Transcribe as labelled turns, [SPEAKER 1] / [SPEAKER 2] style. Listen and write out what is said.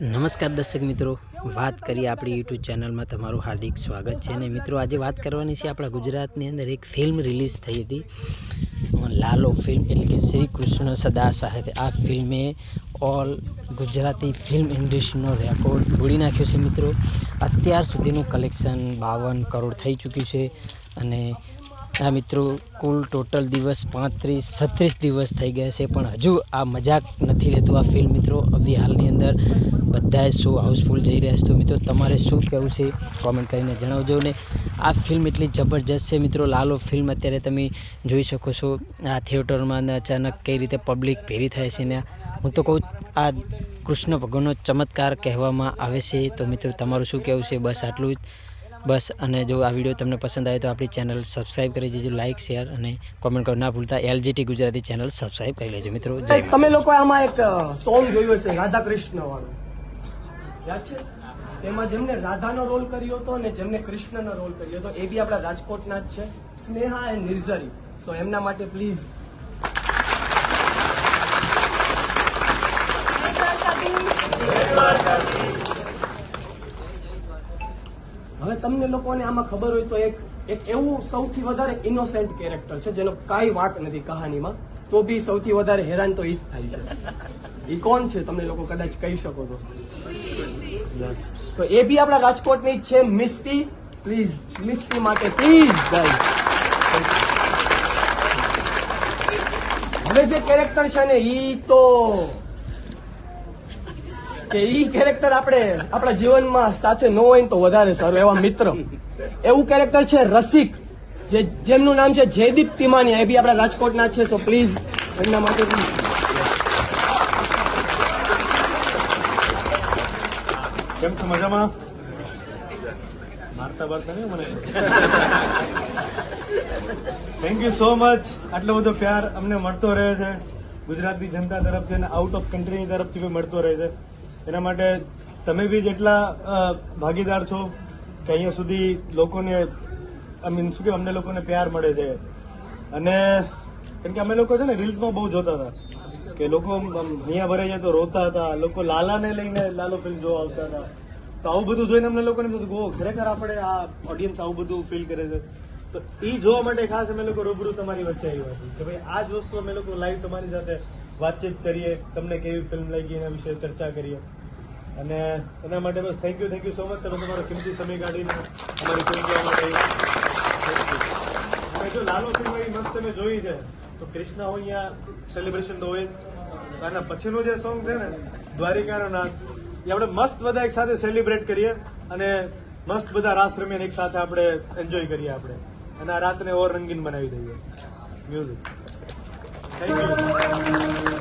[SPEAKER 1] નમસ્કાર દર્શક મિત્રો, વાત કરીએ આપણી યુટ્યુબ ચેનલમાં તમારું હાર્દિક સ્વાગત છે અને મિત્રો આજે વાત કરવાની છે આપણા ગુજરાતની અંદર એક ફિલ્મ રિલીઝ થઈ હતી. લાલો ફિલ્મ એટલે કે શ્રી કૃષ્ણ સદા સાહેબ આ ફિલ્મે ઓલ ગુજરાતી ફિલ્મ ઇન્ડસ્ટ્રીનો રેકોર્ડ તોડી નાખ્યો છે મિત્રો. અત્યાર સુધીનું કલેક્શન બાવન કરોડ થઈ ચૂક્યું છે અને આ મિત્રો કુલ ટોટલ દિવસ પાંત્રીસ, છત્રીસ દિવસ થઈ ગયા છે. પણ હજુ આ મજાક નથી લેતું આ ફિલ્મ મિત્રો. અભી હાલની અંદર બધાએ શો હાઉસફુલ જઈ રહ્યા છે તો મિત્રો તમારે શું કહેવું છે? કોમેન્ટ કરીને જણાવજો ને આ ફિલ્મ એટલી જબરજસ્ત છે મિત્રો. લાલો ફિલ્મ અત્યારે તમે જોઈ શકો છો. આ થિયેટરમાં અચાનક કઈ રીતે પબ્લિક ભેરી થાય છે ને હું તો કહું આ કૃષ્ણ ભગવાનનો ચમત્કાર કહેવામાં આવે છે. તો મિત્રો તમારું શું કહેવું છે? બસ આટલું જ. બસ અને જો આ વીડિયો તમને પસંદ આવે તો આપણી ચેનલ સબસ્ક્રાઈબ કરી દેજો લાઇક શેર અને કોમેન્ટ કરવા ના ભૂલતા. એલજીટી ગુજરાતી ચેનલ સબસ્ક્રાઈબ કરી લેજો મિત્રો.
[SPEAKER 2] તમે લોકો આમાં એક સોંગ જોયું હશે રાધા કૃષ્ણ વાળું યાદ છે? તેમાં જેમને રાધાનો રોલ કર્યો હતો અને જેમને કૃષ્ણનો રોલ કર્યો હતો, એ બી આપણા રાજકોટના જ છે. સ્નેહા એન્ડ નિર્ઝરી. સો એમના માટે પ્લીઝ હવે તમને લોકોને આમાં ખબર હોય તો એક એક એવું સૌથી વધારે ઇનોસેન્ટ કેરેક્ટર છે, જેનો કાંઈ વાંક નથી કહાનીમાં. તો બી સૌથી વધારે હેરાન તો એ જ થાય છે. એ કોણ છે? તમે લોકો કદાચ કહી શકો તો. તો એ બી આપણા રાજકોટની જ છે. મિસ્ટી પ્લીઝ મિસ્ટી માટે પ્લીઝ હવે જે કેરેક્ટર છે ને ઈ તો કે ઈ કેરેક્ટર આપણે આપણા જીવનમાં સાથે ન હોય ને તો વધારે સારું. એવા મિત્ર. એવું કેરેક્ટર છે રસિક જે જેમનું નામ છે જયદીપ તિમાની એ બી આપણા રાજકોટના છે સો પ્લીઝ એમના માટે
[SPEAKER 3] કેમ છો? મજામાં? મારતા બારતા નહીં મને? થેન્ક યુ સો મચ આટલો બધો પ્યાર અમને મળતો રહે છે. ગુજરાતની જનતા તરફથી અને આઉટ ઓફ કન્ટ્રીની તરફથી બી મળતો રહે છે. એના માટે તમે બી જેટલા ભાગીદાર છો કે અહીંયા સુધી લોકોને આઈ મીન શું કે અમને લોકોને પ્યાર મળે છે. અને કેમ કે અમે લોકો છે ને રીલ્સમાં બહુ જોતા હતા. કે લોકો અહીંયા ભરાઈ જાય તો રોતા હતા. લોકો લાલાને લઈને લાલો ફિલ્મ જોવા આવતા હતા. તો આવું બધું જોઈને અમને લોકોને એમ થતું ખરેખર આપણે આ ઓડિયન્સ આવું બધું ફીલ કરે છે. તો એ જોવા માટે ખાસ અમે લોકો રૂબરૂ તમારી વચ્ચે આવ્યા છીએ કે ભાઈ આ જ વસ્તુ અમે લોકો લાઈવ તમારી સાથે વાતચીત કરીએ, તમને કેવી ફિલ્મ લાગી એના વિશે ચર્ચા કરીએ. અને એના માટે બસ thank you thank you so much તમે તમારો કિંમતી સમય કાઢીને અમારી ફિલ્મ જોવા માટે લાલો ફિલ્મ મસ્ત તમે જોઈ છે. તો કૃષ્ણ હોય અહીંયા સેલિબ્રેશન તો હોય અને પછીનું જે સોંગ છે ને દ્વારિકાનો નાથ એ આપણે મસ્ત બધા એક સાથે સેલિબ્રેટ કરીએ અને મસ્ત બધા રાસ રમીને એક સાથે આપણે એન્જોય કરીએ આપણે. અને આ રાતને ઓર રંગીન બનાવી દઈએ. Music thank you